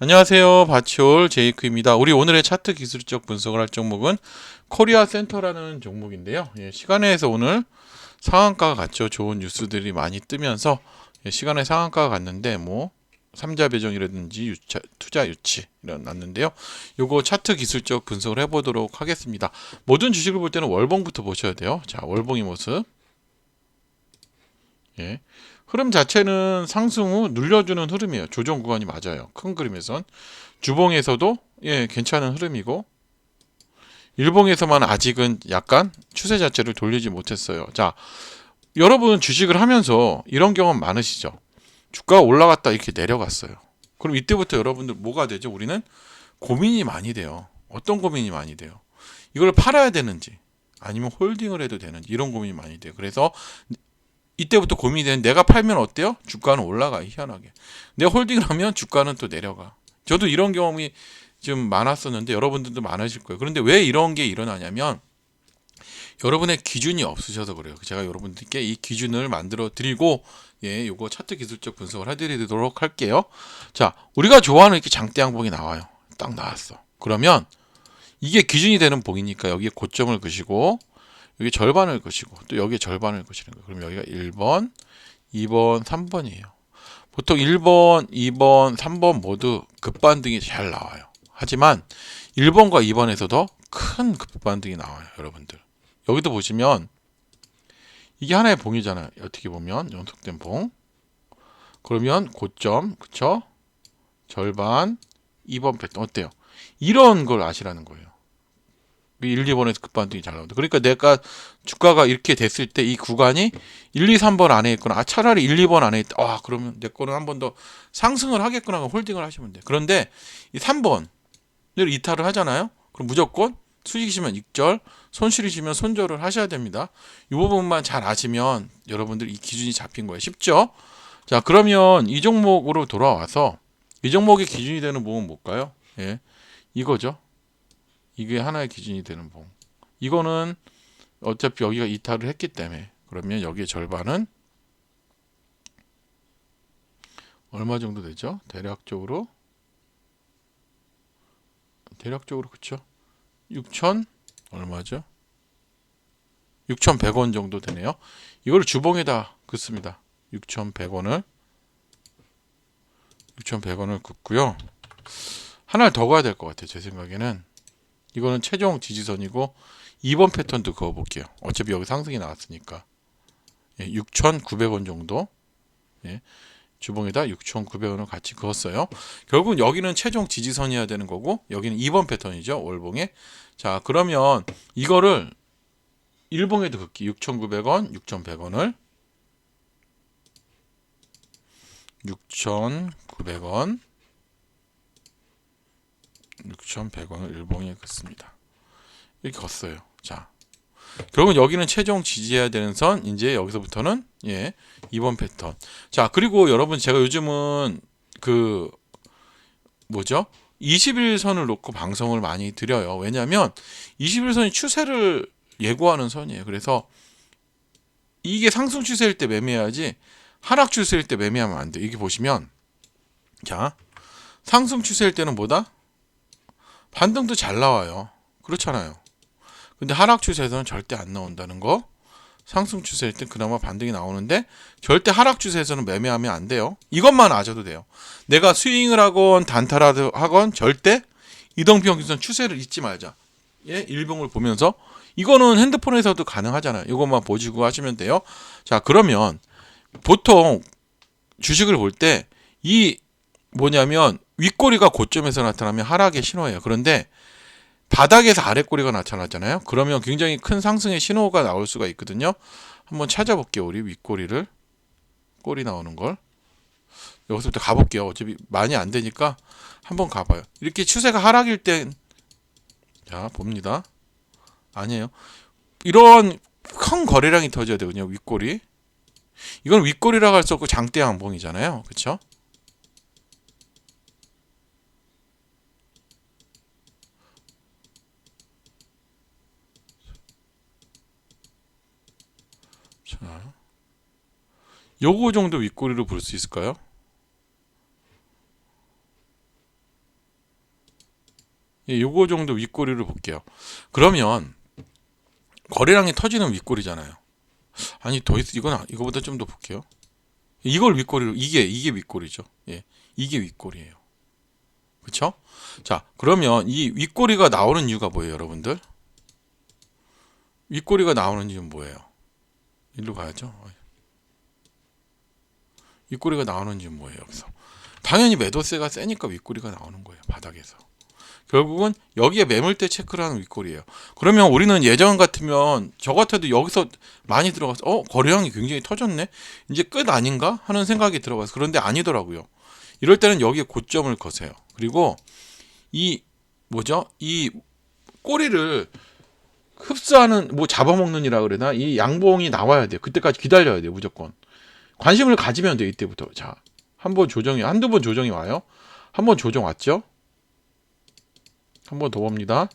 안녕하세요. 바치올 제이크입니다. 우리 오늘의 차트 기술적 분석을 할 종목은 코리아 센터라는 종목인데요. 예, 시간에서 오늘 상한가가 갔죠. 좋은 뉴스들이 많이 뜨면서 예, 시간에 상한가가 갔는데 뭐 삼자 배정이라든지 유차, 투자 유치 이런 났는데요. 요거 차트 기술적 분석을 해보도록 하겠습니다. 모든 주식을 볼 때는 월봉부터 보셔야 돼요. 자, 월봉의 모습. 예. 흐름 자체는 상승 후 눌려주는 흐름이에요. 조정 구간이 맞아요. 큰 그림에선 주봉에서도 예 괜찮은 흐름이고 일봉에서만 아직은 약간 추세 자체를 돌리지 못했어요. 자, 여러분 주식을 하면서 이런 경험 많으시죠? 주가가 올라갔다 이렇게 내려갔어요. 그럼 이때부터 여러분들 뭐가 되죠? 우리는 고민이 많이 돼요. 어떤 고민이 많이 돼요? 이걸 팔아야 되는지 아니면 홀딩을 해도 되는지 이런 고민이 많이 돼요. 그래서 이때부터 고민이 되는 내가 팔면 어때요? 주가는 올라가 희한하게. 내가 홀딩을 하면 주가는 또 내려가. 저도 이런 경험이 좀 많았었는데 여러분들도 많으실 거예요. 그런데 왜 이런 게 일어나냐면 여러분의 기준이 없으셔서 그래요. 제가 여러분들께 이 기준을 만들어 드리고 예, 요거 차트 기술적 분석을 해 드리도록 할게요. 자, 우리가 좋아하는 이렇게 장대 양봉이 나와요. 딱 나왔어. 그러면 이게 기준이 되는 봉이니까 여기에 고점을 그시고 여기 절반을 그시고 또 여기에 절반을 그시는 거예요. 그럼 여기가 1번, 2번, 3번이에요. 보통 1번, 2번, 3번 모두 급반등이 잘 나와요. 하지만 1번과 2번에서도 큰 급반등이 나와요, 여러분들. 여기도 보시면 이게 하나의 봉이잖아요. 어떻게 보면 연속된 봉. 그러면 고점, 그쵸? 절반, 2번 패턴 어때요? 이런 걸 아시라는 거예요. 1, 2번에서 급반등이 잘 나온다. 그러니까 내가 주가가 이렇게 됐을 때 이 구간이 1, 2, 3번 안에 있거나 아 차라리 1, 2번 안에 있다. 아 그러면 내 거는 한 번 더 상승을 하겠구나 홀딩을 하시면 돼. 그런데 이 3번을 이탈을 하잖아요. 그럼 무조건 수익이시면 익절, 손실이시면 손절을 하셔야 됩니다. 이 부분만 잘 아시면 여러분들 이 기준이 잡힌 거예요. 쉽죠? 자 그러면 이 종목으로 돌아와서 이 종목의 기준이 되는 부분 뭘까요? 예, 이거죠. 이게 하나의 기준이 되는 봉. 이거는 어차피 여기가 이탈을 했기 때문에 그러면 여기에 절반은 얼마 정도 되죠? 대략적으로 대략적으로 그쵸? 6천 얼마죠? 6,100원 정도 되네요. 이걸 주봉에다 긋습니다. 6,100원을 6,100원을 긋고요. 하나를 더 가야 될 것 같아요. 제 생각에는 이거는 최종 지지선이고 2번 패턴도 그어볼게요. 어차피 여기 상승이 나왔으니까 예, 6,900원 정도 예, 주봉에다 6,900원을 같이 그었어요. 결국은 여기는 최종 지지선이어야 되는 거고 여기는 2번 패턴이죠. 월봉에 자 그러면 이거를 일봉에도 긋기 6,900원, 6,100원을 6,900원 6,100원을 일봉에 긋습니다. 이렇게 걷어요. 자, 결국은 여기는 최종 지지해야 되는 선 이제 여기서부터는 예 2번 패턴. 자 그리고 여러분 제가 요즘은 그 뭐죠? 21선을 놓고 방송을 많이 드려요. 왜냐하면 21선이 추세를 예고하는 선이에요. 그래서 이게 상승 추세일 때 매매해야지 하락 추세일 때 매매하면 안 돼. 이게 보시면 자 상승 추세일 때는 뭐다? 반등도 잘 나와요. 그렇잖아요. 근데 하락 추세에서는 절대 안 나온다는 거. 상승 추세일 때 그나마 반등이 나오는데 절대 하락 추세에서는 매매하면 안 돼요. 이것만 아셔도 돼요. 내가 스윙을 하건 단타를 하건 절대 이동평균선 추세를 잊지 말자. 예, 일봉을 보면서 이거는 핸드폰에서도 가능하잖아요. 이것만 보시고 하시면 돼요. 자, 그러면 보통 주식을 볼 때 이 뭐냐면 윗꼬리가 고점에서 나타나면 하락의 신호예요. 그런데 바닥에서 아랫꼬리가 나타났잖아요. 그러면 굉장히 큰 상승의 신호가 나올 수가 있거든요. 한번 찾아볼게요. 우리 윗꼬리를 꼬리 나오는 걸 여기서부터 가볼게요. 어차피 많이 안 되니까 한번 가봐요. 이렇게 추세가 하락일 땐 자 봅니다. 아니에요. 이런 큰 거래량이 터져야 되거든요. 윗꼬리. 이건 윗꼬리라고 할 수 없고 장대 양봉이잖아요. 그렇죠? 자, 요거 정도 윗꼬리로 볼수 있을까요? 예, 요거 정도 윗꼬리를 볼게요. 그러면 거래량이 터지는 윗꼬리잖아요. 아니 더 있, 이건 아- 이거보다 좀 더 볼게요. 이걸 윗꼬리로 이게 이게 윗꼬리죠. 예, 이게 윗꼬리예요. 그렇죠? 자, 그러면 이 윗꼬리가 나오는 이유가 뭐예요, 여러분들? 윗꼬리가 나오는 이유는 뭐예요? 일로 가야죠. 윗꼬리가 나오는 이유는 뭐예요, 여기서? 당연히 매도세가 세니까 윗꼬리가 나오는 거예요, 바닥에서. 결국은 여기에 매물대 체크를 하는 윗꼬리예요. 그러면 우리는 예전 같으면 저 같아도 여기서 많이 들어가서 어 거래량이 굉장히 터졌네 이제 끝 아닌가 하는 생각이 들어가서 그런데 아니더라고요. 이럴 때는 여기에 고점을 거세요. 그리고 이 뭐죠 이 꼬리를 흡수하는 뭐 잡아먹는이라 그러나 이 양봉이 나와야 돼요. 그때까지 기다려야 돼요 무조건 관심을 가지면 돼요 이때부터 자 한 번 조정이 한두 번 조정이 와요. 한 번 조정 왔죠? 한 번 더 봅니다.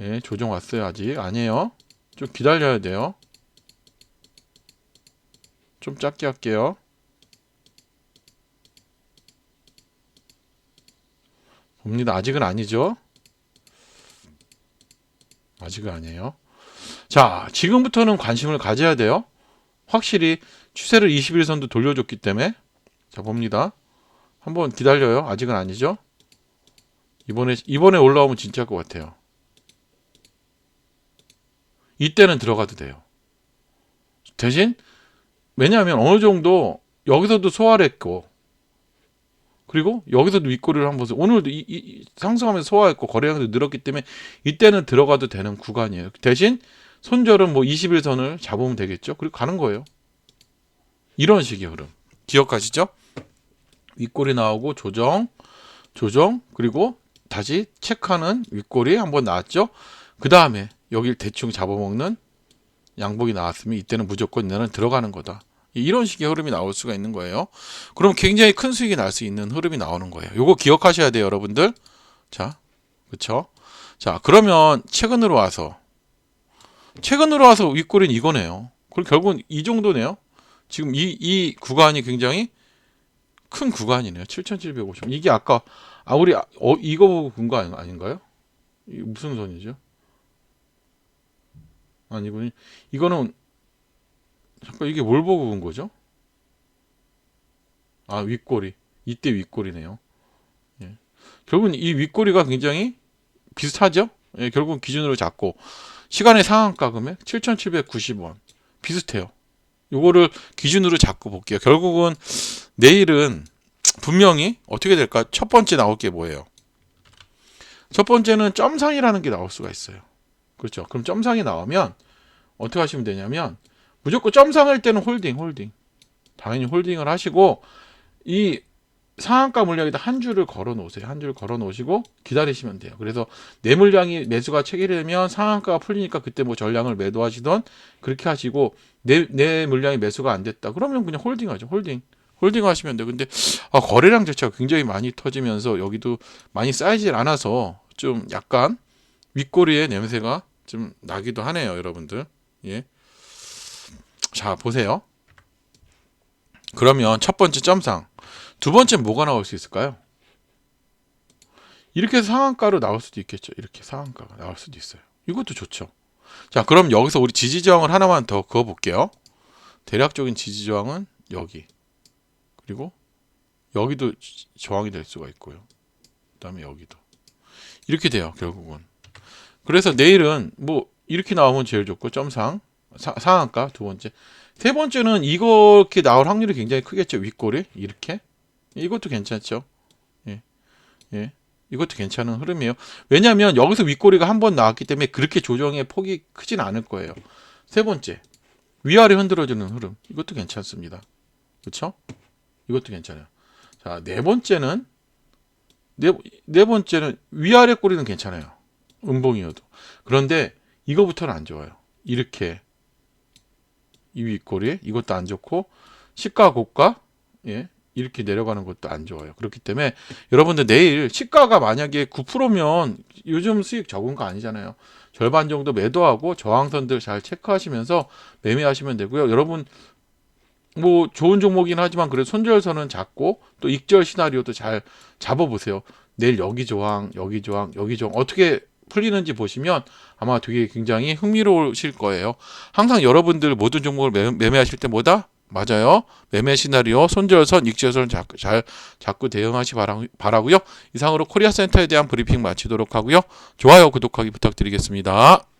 예, 조정 왔어요, 아직. 아니에요. 좀 기다려야 돼요. 좀 작게 할게요. 봅니다. 아직은 아니죠? 아직은 아니에요. 자, 지금부터는 관심을 가져야 돼요. 확실히 추세를 21선도 돌려줬기 때문에. 자, 봅니다. 한번 기다려요. 아직은 아니죠? 이번에 이번에 올라오면 진짜일 것 같아요. 이때는 들어가도 돼요. 대신 왜냐하면 어느 정도 여기서도 소화를 했고 그리고 여기서도 윗꼬리를 한번 보세요. 오늘도 이, 이- 상승하면서 소화했고 거래량도 늘었기 때문에 이때는 들어가도 되는 구간이에요. 대신 손절은 뭐 21선을 잡으면 되겠죠. 그리고 가는 거예요. 이런 식의 흐름. 기억하시죠? 윗꼬리 나오고 조정, 조정, 그리고 다시 체크하는 윗꼬리 한번 나왔죠. 그 다음에 여길 대충 잡아먹는 양복이 나왔으면 이때는 무조건 나는 들어가는 거다. 이런 식의 흐름이 나올 수가 있는 거예요. 그럼 굉장히 큰 수익이 날 수 있는 흐름이 나오는 거예요. 요거 기억하셔야 돼요, 여러분들. 자, 그쵸? 자, 그러면 최근으로 와서 최근으로 와서 윗꼬리는 이거네요. 그럼 결국은 이 정도네요. 지금 이, 이 구간이 굉장히 큰 구간이네요. 7,750. 이게 아까 아 우리 아- 어 이거 보고 본거 아닌가요? 이 무슨 선이죠? 아니군요. 이거는 잠깐 이게 뭘 보고 본 거죠? 아 윗꼬리. 이때 윗꼬리네요. 예. 결국은 이 윗꼬리가 굉장히 비슷하죠? 예, 결국 기준으로 잡고 시간의 상한가 금액 7,790원 비슷해요. 요거를 기준으로 잡고 볼게요. 결국은 내일은 분명히 어떻게 될까? 첫 번째 나올 게 뭐예요? 첫 번째는 점상이라는 게 나올 수가 있어요. 그렇죠. 그럼 점상이 나오면 어떻게 하시면 되냐면 무조건 점상일 때는 홀딩, 홀딩. 당연히 홀딩을 하시고 이 상한가 물량에다 한 줄을 걸어 놓으세요. 한 줄을 걸어 놓으시고 기다리시면 돼요. 그래서 내 물량이 매수가 체결되면 상한가가 풀리니까 그때 뭐 전량을 매도하시던 그렇게 하시고 내, 내 물량이 매수가 안 됐다. 그러면 그냥 홀딩 하죠. 홀딩. 홀딩 하시면 돼요. 근데 아, 거래량 자체가 굉장히 많이 터지면서 여기도 많이 쌓이질 않아서 좀 약간 윗꼬리의 냄새가 좀 나기도 하네요, 여러분들. 예. 자, 보세요. 그러면 첫 번째 점상. 두 번째 뭐가 나올 수 있을까요? 이렇게 상한가로 나올 수도 있겠죠. 이렇게 상한가가 나올 수도 있어요. 이것도 좋죠. 자, 그럼 여기서 우리 지지저항을 하나만 더 그어 볼게요. 대략적인 지지저항은 여기. 그리고 여기도 지- 저항이 될 수가 있고요. 그 다음에 여기도 이렇게 돼요 결국은. 그래서 내일은 뭐 이렇게 나오면 제일 좋고 점상 사- 상한가 두 번째, 세 번째는 이렇게 나올 확률이 굉장히 크겠죠 윗골이 이렇게 이것도 괜찮죠. 예, 예, 이것도 괜찮은 흐름이에요. 왜냐하면 여기서 윗꼬리가 한 번 나왔기 때문에 그렇게 조정의 폭이 크진 않을 거예요. 세 번째 위아래 흔들어주는 흐름 이것도 괜찮습니다. 그렇죠? 이것도 괜찮아요. 자, 네 번째는 네, 네 번째는 위아래 꼬리는 괜찮아요. 음봉이어도. 그런데 이거부터는 안 좋아요. 이렇게 이 윗꼬리 이것도 안 좋고 시가 고가 예 이렇게 내려가는 것도 안 좋아요. 그렇기 때문에 여러분들 내일 시가가 만약에 9%면 요즘 수익 적은 거 아니잖아요. 절반 정도 매도하고 저항선들 잘 체크하시면서 매매하시면 되고요. 여러분 뭐 좋은 종목이긴 하지만 그래도 손절선은 잡고 또 익절 시나리오도 잘 잡아보세요. 내일 여기 조항, 여기 조항, 여기 조항 어떻게 풀리는지 보시면 아마 되게 굉장히 흥미로우실 거예요. 항상 여러분들 모든 종목을 매, 매매하실 때 뭐다? 맞아요. 매매 시나리오, 손절선, 익절선 자, 잘 자꾸 대응하시 바라, 바라고요. 이상으로 코리아 센터에 대한 브리핑 마치도록 하고요. 좋아요, 구독하기 부탁드리겠습니다.